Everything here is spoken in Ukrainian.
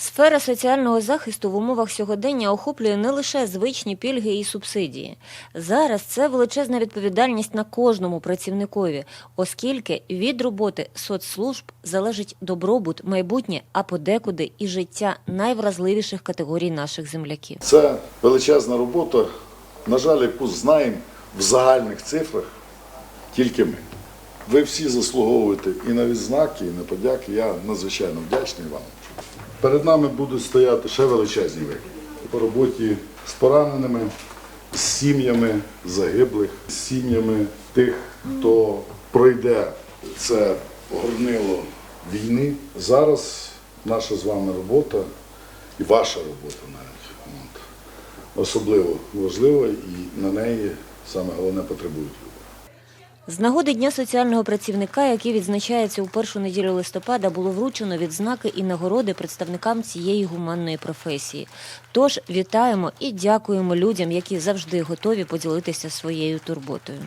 Сфера соціального захисту в умовах сьогодення охоплює не лише звичні пільги і субсидії. Зараз це величезна відповідальність на кожному працівникові, оскільки від роботи соцслужб залежить добробут, майбутнє, а подекуди і життя найвразливіших категорій наших земляків. Це величезна робота, на жаль, яку знаємо в загальних цифрах тільки ми. Ви всі заслуговуєте і на відзнаки, і на подяки. Я надзвичайно вдячний вам. Перед нами будуть стояти ще величезні виклики по роботі з пораненими, з сім'ями загиблих, з сім'ями тих, хто пройде це горнило війни. Зараз наша з вами робота і ваша робота навіть. Особливо важлива і на неї саме головне потребують люди. З нагоди Дня соціального працівника, який відзначається у першу неділю листопада, було вручено відзнаки і нагороди представникам цієї гуманної професії. Тож вітаємо і дякуємо людям, які завжди готові поділитися своєю турботою.